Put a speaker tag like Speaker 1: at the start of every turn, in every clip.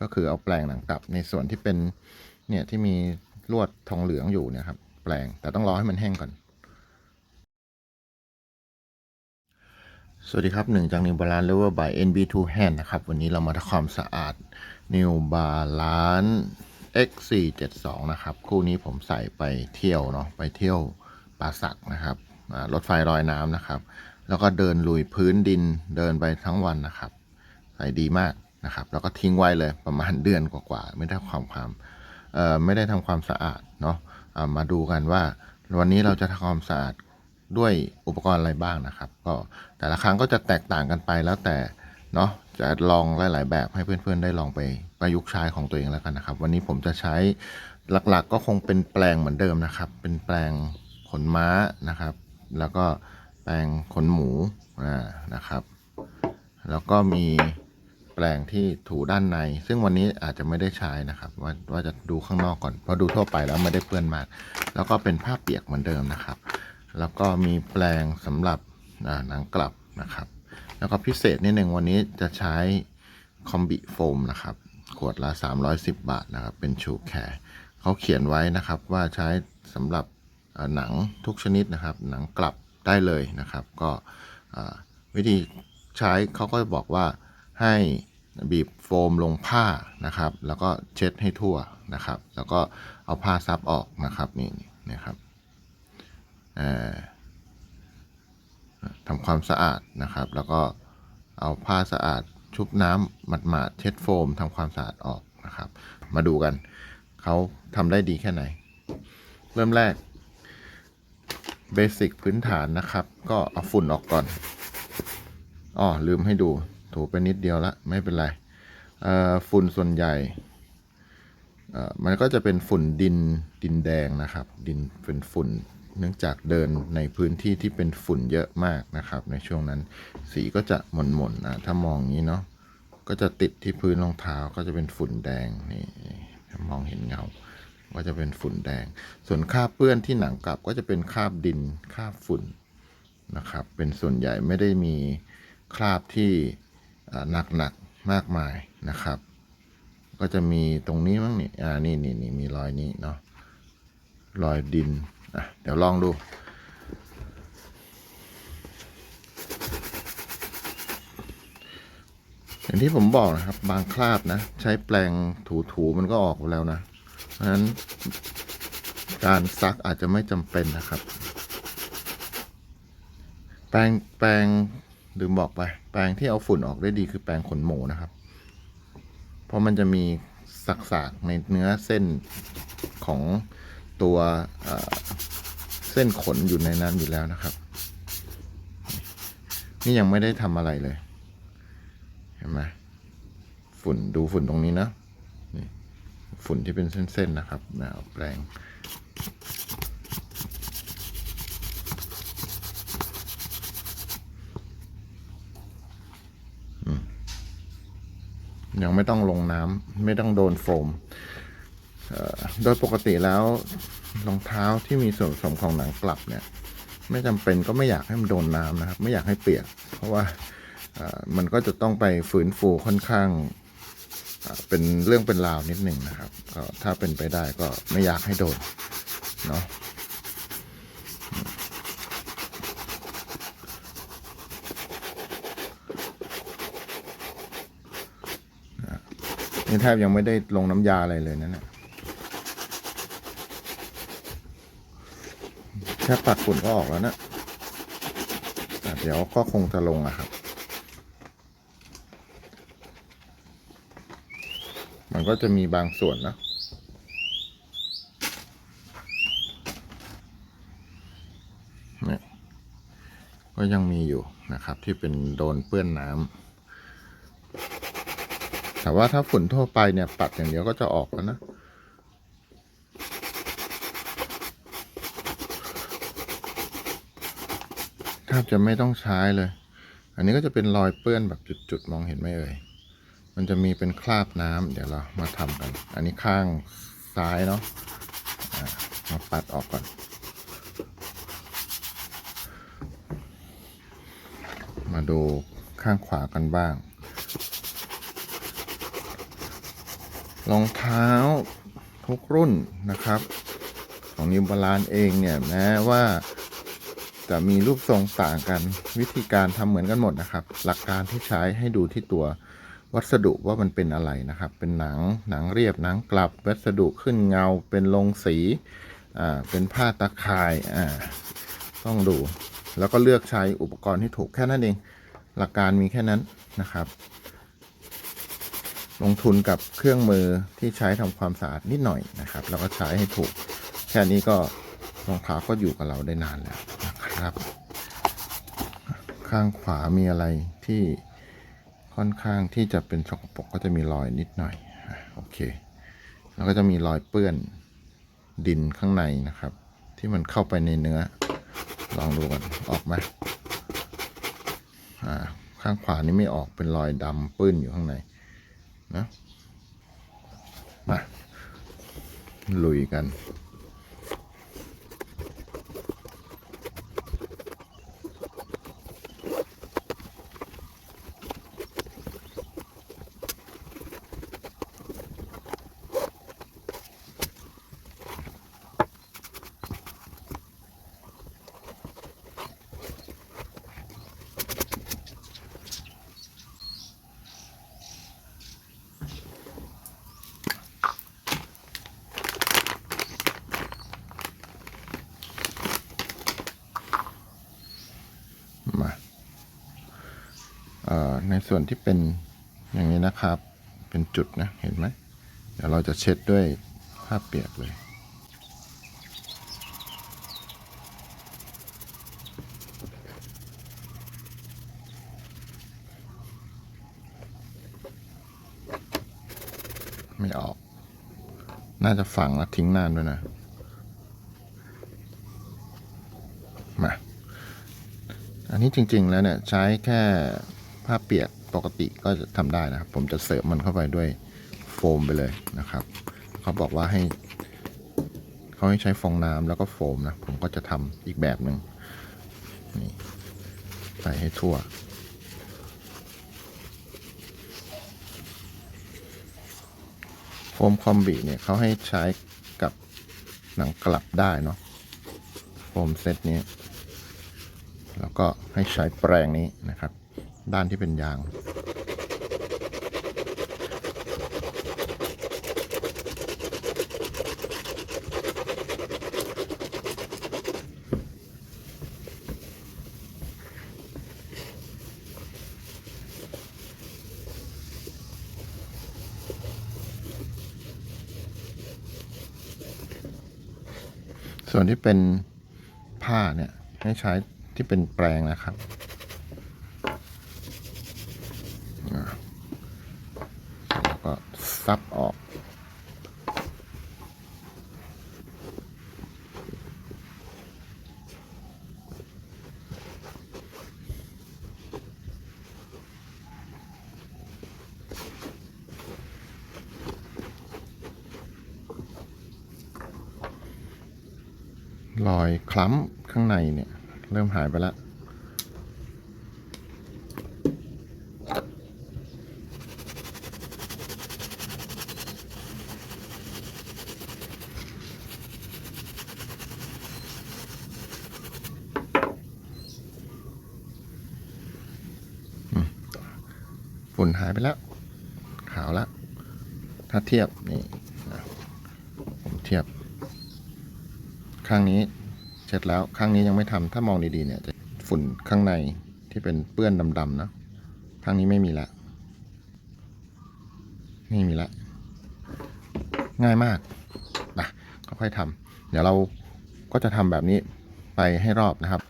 Speaker 1: ก็คือเอาแปลงหนังกลับในส่วนที่เป็นเนี่ยที่มีลวดทองเหลืองอยู่เนี่ยครับ แปลงแต่ต้องรอให้มันแห้งก่อน สวัสดีครับหนึ่งจาก New Balance Lover by NB2 Hand นะครับ วันนี้เรามาทำความสะอาด New Balance X472 นะครับ คู่นี้ผมใส่ไปเที่ยวเนาะไปเที่ยวป่าสักนะครับรถไฟลอยน้ำนะครับ แล้วก็เดินลุยพื้นดินเดินไปทั้งวันนะครับ ใส่ดีมาก นะครับแล้วก็ทิ้งไว้เลยประมาณเดือนกว่าๆไม่ได้ความความไม่ได้ทำความสะอาดเนาะมาดูกันว่า วันนี้เราจะทำความสะอาดด้วยอุปกรณ์อะไรบ้างนะครับ ก็แต่ละครั้งก็จะแตกต่างกันไปแล้วแต่เนาะจะลองหลาย ๆ แบบให้เพื่อนๆ ได้ลองไปประยุกต์ใช้ของตัวเองแล้วกันนะครับ วันนี้ผมจะใช้หลักๆ ก็คงเป็นแปลงเหมือนเดิมนะครับ เป็นแปลงขนม้านะครับ แล้วก็แปลงขนหมูนะครับ แล้วก็มี ปลงที่ถูด้านใน ซึ่งวันนี้อาจจะไม่ได้ใช้นะครับว่าว่าจะดูข้างนอกก่อนเพราะดูทั่วไปแล้วไม่ได้เปื้อนมาก แล้วก็เป็นผ้าเปียกเหมือนเดิมนะครับ แล้วก็มีแปลงสำหรับหนังกลับนะครับ แล้วก็พิเศษนิดหนึ่งวันนี้จะใช้คอมบิโฟมนะครับ ขวดละ 310 บาทนะครับ เป็นชูแคร์เขาเขียนไว้นะครับว่าใช้สำหรับหนังทุกชนิดนะครับ หนังกลับได้เลยนะครับ ก็วิธีใช้เขาก็บอกว่าให้ บีบโฟมลงผ้านะครับ แล้วก็เช็ดให้ทั่วนะครับ แล้วก็เอาผ้าซับออกนะครับนี่นี่ครับทำความสะอาดนะครับ แล้วก็เอาผ้าสะอาดชุบน้ำหมาดๆเช็ดโฟมทำความสะอาดออกนะครับ มาดูกันเขาทำได้ดีแค่ไหน เริ่มแรกเบสิกพื้นฐานนะครับ ก็เอาฝุ่นออกก่อนอ้อลืมให้ดู ถูไปนิดเดียวละไม่เป็นไรฝุ่นส่วนใหญ่มันก็จะเป็นฝุ่นดินดินแดงนะครับ ดินเป็นฝุ่น เนื่องจากเดินในพื้นที่ที่เป็นฝุ่นเยอะมากนะครับ ในช่วงนั้นสีก็จะหม่นๆนะถ้ามองอย่างนี้เนาะก็จะติดที่พื้นรองเท้าก็จะเป็นฝุ่นแดงนี่ถ้ามองเห็นเงา ก็จะเป็นฝุ่นแดง ส่วนคราบเปื้อนที่หนังกลับก็จะเป็นคราบดินคราบฝุ่นนะครับ เป็นส่วนใหญ่ไม่ได้มีคราบที่ หนักๆมากมายนะครับ ก็จะมีตรงนี้มั้งนี่อ่านี่นี่นี่มีรอยนี้เนาะรอยดินอะเดี๋ยวลองดูอย่างที่ผมบอกนะครับ บางคราบนะ ใช้แปลงถูๆมันก็ออกไปแล้วนะ เพราะฉะนั้นการซักอาจจะไม่จำเป็นนะครับ แปรงแปรง ลืมบอกไป แปรงที่เอาฝุ่นออกได้ดีคือแปรงขนหมูนะครับ เพราะมันจะมีสักๆในเนื้อเส้นของตัวเส้นขนอยู่ในนั้นอยู่แล้วนะครับ นี่ยังไม่ได้ทำอะไรเลย เห็นไหมฝุ่นดูฝุ่นตรงนี้นะนี่ฝุ่นที่เป็นเส้นๆนะครับนะแปรง ยังไม่ต้องลงน้ำไม่ต้องโดนโฟมโดยปกติแล้วรองเท้าที่มีส่วนผสมของหนังกลับเนี่ย ไม่จำเป็นก็ไม่อยากให้มันโดนน้ำนะครับ ไม่อยากให้เปียก เพราะว่ามันก็จะต้องไปฝืนฟูค่อนข้างเอ่อเป็นเรื่องเป็นราวนิดหนึ่งนะครับก็ถ้าเป็นไปได้ก็ไม่อยากให้โดนเนาะ นี่แทบยังไม่ได้ลงน้ำยาอะไรเลยนะเนี่ยแค่ปัดฝุ่นก็ออกแล้วนะะเดี๋ยวก็คงจะลงอะครับ มันก็จะมีบางส่วนนะนี่ก็ยังมีอยู่นะครับ ที่เป็นโดนเปื้อนน้ำ แต่ว่าถ้าฝุ่นทั่วไปเนี่ย ปัดอย่างเดียวก็จะออกแล้วนะ แทบจะไม่ต้องใช้เลย อันนี้ก็จะเป็นรอยเปื้อนแบบจุดๆ มองเห็นไหมเอ่ย มันจะมีเป็นคราบน้ำเดี๋ยวเรามาทำกัน อันนี้ข้างซ้ายเนาะะมาปัดออกก่อนมาดูข้างขวากันบ้าง รองเท้าทุกรุ่นนะครับ ของนิวบาลานเองเนี่ยแม้ว่าจะมีรูปทรงต่างกันวิธีการทำเหมือนกันหมดนะครับ หลักการที่ใช้ให้ดูที่ตัววัสดุว่ามันเป็นอะไรนะครับ เป็นหนังหนังเรียบหนังกลับ วัสดุขึ้นเงา เป็นลงสีอ่าเป็นผ้าตะข่ายอ่าต้องดู แล้วก็เลือกใช้อุปกรณ์ที่ถูกแค่นั้นเอง หลักการมีแค่นั้นนะครับ ลงทุนกับเครื่องมือที่ใช้ทำความสะอาดนิดหน่อยนะครับ แล้วก็ใช้ให้ถูก แค่นี้ก็รองเท้าก็อยู่กับเราได้นานแล้วนะครับ ข้างขวามีอะไรที่ค่อนข้างที่จะเป็นสกปรกก็จะมีรอยนิดหน่อยโอเค แล้วก็จะมีรอยเปื้อนดินข้างในนะครับ ที่มันเข้าไปในเนื้อ ลองดูกันออกไหมาข้างขวานี่ไม่ออกเป็นรอยดำปื้นอยู่ข้างใน นะมาลุยกัน ส่วนที่เป็นอย่างนี้นะครับ เป็นจุดนะ เห็นไหม เดี๋ยวเราจะเช็ดด้วยผ้าเปียกเลย ไม่ออก น่าจะฝังแล้วทิ้งนานด้วยนะ มา อันนี้จริงๆแล้วเนี่ย ใช้แค่ผ้าเปียก ปกติก็จะทำได้นะครับ ผมจะเสริมมันเข้าไปด้วยโฟมไปเลยนะครับ เขาบอกว่าให้เขาให้ใช้ฟองน้ำแล้วก็โฟมนะ ผมก็จะทำอีกแบบหนึ่งนี่ใส่ให้ทั่ว โฟมคอมบิเนี่ยเขาให้ใช้กับหนังกลับได้เนาะโฟมเซตนี้ แล้วก็ให้ใช้แปรงนี้นะครับ ด้านที่เป็นยาง ส่วนที่เป็นผ้าเนี่ยให้ใช้ที่เป็นแปรงนะครับอ่าแล้วก็ ซับออก รอยคล้ำข้างในเนี่ย เริ่มหายไปแล้ว หายไปแล้ว ขาวแล้ว ถ้าเทียบนี่ผมเทียบ ข้างนี้เช็ดแล้วข้างนี้ยังไม่ทำถ้ามองดีๆเนี่ยจะฝุ่นข้างในที่เป็นเปื้อนดำๆนะข้างนี้ไม่มีละไม่มีละ ง่ายมากนะค่อยๆทำเดี๋ยวเราก็จะทำแบบนี้ไปให้รอบนะครับ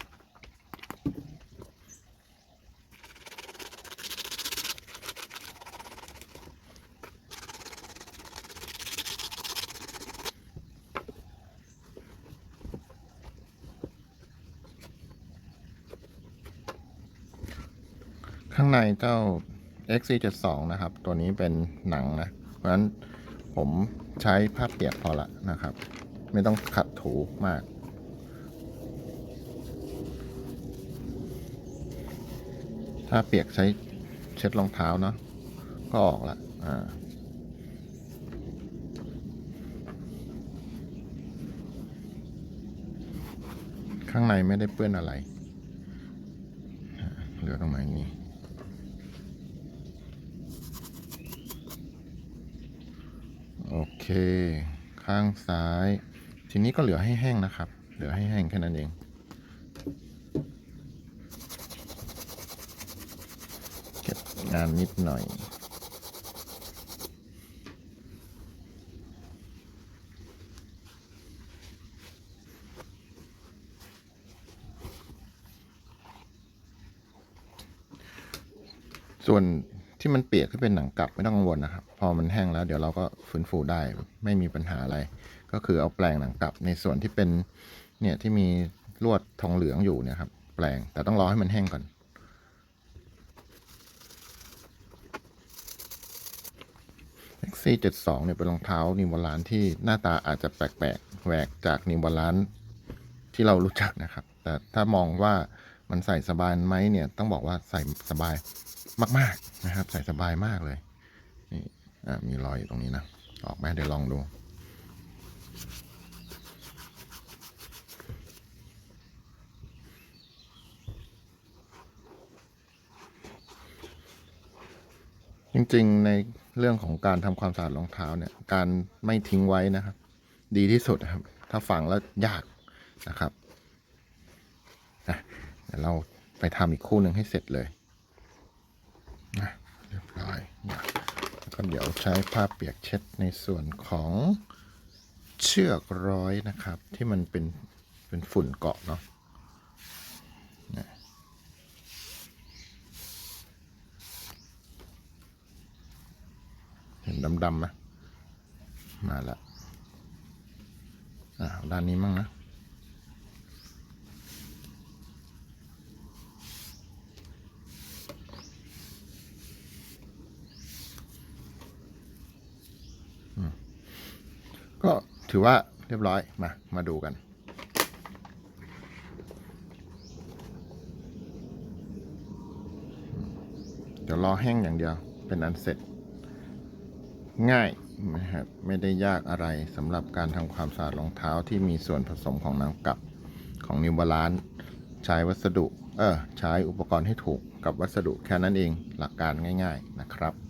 Speaker 1: ข้างในเจ้า X472 นะครับ ตัวนี้เป็นหนังนะ เพราะฉะนั้นผมใช้ผ้าเปียกพอละนะครับ ไม่ต้องขัดถูมาก ถ้าเปียกใช้เช็ดรองเท้าเนาะก็ออกละอ่าข้างในไม่ได้เปื้อนอะไร เหลือตรงไหนนี้ โอเค ข้างซ้าย ทีนี้ก็เหลือให้แห้งนะครับ เหลือให้แห้งแค่นั้นเอง เก็บงานนิดหน่อยส่วน ที่มันเปียกที่เป็นหนังกลับไม่ต้องกังวลนะครับ พอมันแห้งแล้วเดี๋ยวเราก็ฟื้นฟูได้ไม่มีปัญหาอะไร ก็คือเอาแปลงหนังกลับในส่วนที่เป็นเนี่ยที่มีลวดทองเหลืองอยู่เนี่ยครับแปลงแต่ต้องรอให้มันแห้งก่อน x 4 7 2เนี่ยเป็นรองเท้านิวบาลานที่หน้าตาอาจจะแปลกๆแหวกจากนิวบาลานที่เรารู้จักนะครับ แต่ถ้ามองว่ามันใส่สบายไหมเนี่ยต้องบอกว่าใส่สบาย มากๆนะครับ ใส่สบายมากเลย นี่มีรอยอยู่ตรงนี้นะออกไหมเดี๋ยวลองดู จริงๆในเรื่องของการทำความสะอาดรองเท้าเนี่ย การไม่ทิ้งไว้นะครับ ดีที่สุดนะครับ ถ้าฝังแล้วยากนะครับอะเดี๋ยวเราไปทำอีกคู่หนึ่งให้เสร็จเลย นะเรียบร้อยนะแล้วก็เดี๋ยวใช้ผ้าเปียกเช็ดในส่วนของเชือกร้อยนะครับ ที่มันเป็นเป็นฝุ่นเกาะเนาะเห็นดำๆไหมมาแล้วอ่าด้านนี้มั่งนะ ถือว่าเรียบร้อยมา มาดูกันเดี๋ยวรอแห้งอย่างเดียวเป็นอันเสร็จ ง่ายนะครับไม่ได้ยากอะไรสำหรับการทำความสะอาดรองเท้าที่มีส่วนผสมของน้ำกลับของนิวบาลานใช้วัสดุ เออใช้อุปกรณ์ให้ถูกกับวัสดุแค่นั้นเองหลักการง่าย ๆนะครับ